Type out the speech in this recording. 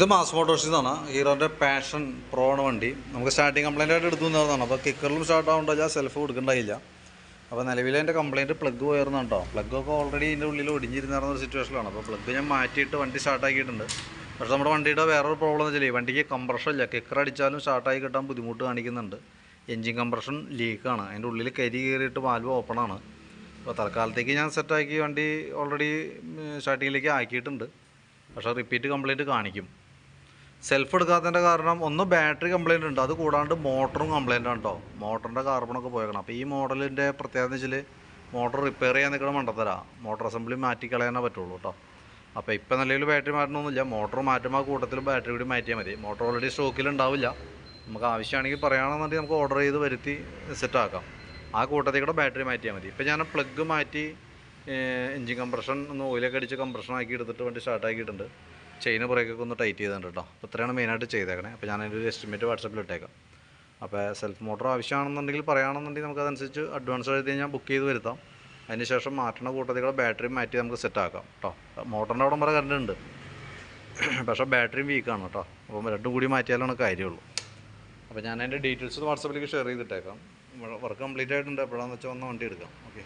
ഇത് മാസ് മോട്ടോഴ്സിൽ നിന്നാണ് ഹീറോന്റെ passion pro ആണ് വണ്ടി. നമുക്ക് സ്റ്റാർട്ടിങ് കംപ്ലൈന്റ് ആയിട്ട് എടുത്തു തന്നതാണ് അപ്പോൾ കിക്കറിലും സ്റ്റാർട്ട് ആവുന്നില്ല സെൽഫ് കൊടുക്കണ്ടായില്ല. അപ്പോൾ നിലവിൽ എന്റെ കംപ്ലൈന്റ് പ്ലഗ് പോയിരുന്നു കേട്ടോ പ്ലഗ് ഒക്കെ ഓൾറെഡി ഇതിന്റെ ഉള്ളിൽ ഒടിഞ്ഞിരുന്നിരുന്ന ഒരു സിറ്റുവേഷനിലാണ് അപ്പോൾ പ്ലഗ് ഞാൻ മാറ്റിയിട്ട് വണ്ടി സ്റ്റാർട്ടാക്കിയിട്ടുണ്ട് പക്ഷേ നമ്മുടെ വണ്ടിയുടെ വേറൊരു പ്രോബ്ലം എന്ന് വെച്ചാൽ വണ്ടിക്ക് കംപ്രഷൻ ഇല്ല. കിക്കർ അടിച്ചാലും സ്റ്റാർട്ടായി കിട്ടാൻ ബുദ്ധിമുട്ട് കാണിക്കുന്നുണ്ട്. എൻജിൻ കംപ്രഷൻ ലീക്കാണ് അതിന്റെ ഉള്ളിൽ കരി കയറിയിട്ട് വാൽവ് ഓപ്പണാണ് അപ്പോൾ തൽക്കാലത്തേക്ക് ഞാൻ സെറ്റാക്കി വണ്ടി ഓൾറെഡി സ്റ്റാർട്ടിങ്ങിലേക്ക് ആക്കിയിട്ടുണ്ട്. പക്ഷേ റിപ്പീറ്റ് കംപ്ലീറ്റ് കാണിക്കും. സെൽഫ് എടുക്കാത്തതിന്റെ കാരണം ഒന്ന് ബാറ്ററി കംപ്ലൈന്റ് ഉണ്ട്. അത് കൂടാണ്ട് മോട്ടറും കംപ്ലൈന്റ് ആണ് മോട്ടറിന്റെ കാർബണൊക്കെ പോയേക്കണം. അപ്പോൾ ഈ മോഡലിന്റെ പ്രത്യേകത എന്ന് വെച്ചാൽ മോട്ടർ റിപ്പയർ ചെയ്യാൻ നിൽക്കണം മണ്ടത്തരാ. മോട്ടർ അസംബ്ലി മാറ്റി കളയാനേ പറ്റുള്ളൂ കേട്ടോ അപ്പോൾ ഇപ്പം നിലയിൽ ബാറ്ററി മാറ്റണമൊന്നുമില്ല മോട്ടർ മാറ്റുമ്പോൾ കൂട്ടത്തിൽ ബാറ്ററി കൂടി മാറ്റിയാൽ മതി. മോട്ടർ ഓൾറെഡി സ്റ്റോക്കിൽ ഉണ്ടാവില്ല. നമുക്ക് ആവശ്യമാണെങ്കിൽ പറയുകയാണെന്നുണ്ടെങ്കിൽ നമുക്ക് ഓർഡർ ചെയ്ത് വരുത്തി സെറ്റാക്കാം ആ കൂട്ടത്തിൽ കൂടെ ബാറ്ററി മാറ്റിയാൽ മതി. ഇപ്പം ഞാൻ പ്ലഗ് മാറ്റി എൻജിൻ കംപ്രഷൻ ഒന്ന് ഓയിലൊക്കെ അടിച്ച് കംപ്രഷൻ ആക്കി എടുത്തിട്ട് വേണ്ടി സ്റ്റാർട്ട് ആക്കിയിട്ടുണ്ട്. ചെയിന് പുറകൊക്കെ ഒന്ന് ടൈറ്റ് ചെയ്തിട്ടുണ്ട് കേട്ടോ. അപ്പോൾ ഇത്രയാണ് മെയിനായിട്ട് ചെയ്തേക്കണേ. അപ്പോൾ ഞാൻ അതിന്റെ ഒരു എസ്റ്റിമേറ്റ് വാട്സപ്പിൽ ഇട്ടേക്കാം. അപ്പോൾ സെൽഫ് മോട്ടർ ആവശ്യമാണെന്നുണ്ടെങ്കിൽ പറയുകയാണെന്നുണ്ടെങ്കിൽ നമുക്ക് അതനുസരിച്ച് അഡ്വാൻസ് എഴുതി ഞാൻ ബുക്ക് ചെയ്ത് വരുത്താം. അതിന് ശേഷം മാറ്റണ കൂട്ടത്തിലുള്ള കൂടെ ബാറ്ററി മാറ്റി നമുക്ക് സെറ്റ് ആക്കാം കേട്ടോ മോട്ടറിന്റെ അവിടെ വരെ കറണ്ട് ഉണ്ട്. പക്ഷേ ബാറ്ററിയും വീക്കാണ് കേട്ടോ അപ്പം രണ്ടും കൂടി മാറ്റിയാലാണ് കാര്യമുള്ളൂ. അപ്പോൾ ഞാൻ അതിന്റെ ഡീറ്റെയിൽസ് വാട്സപ്പിലേക്ക് ഷെയർ ചെയ്തിട്ടേക്കാം. വർക്ക് കംപ്ലീറ്റ് ആയിട്ടുണ്ട്. എപ്പോഴാണെന്ന് വെച്ചാൽ വന്ന് വണ്ടി എടുക്കാം. ഓക്കെ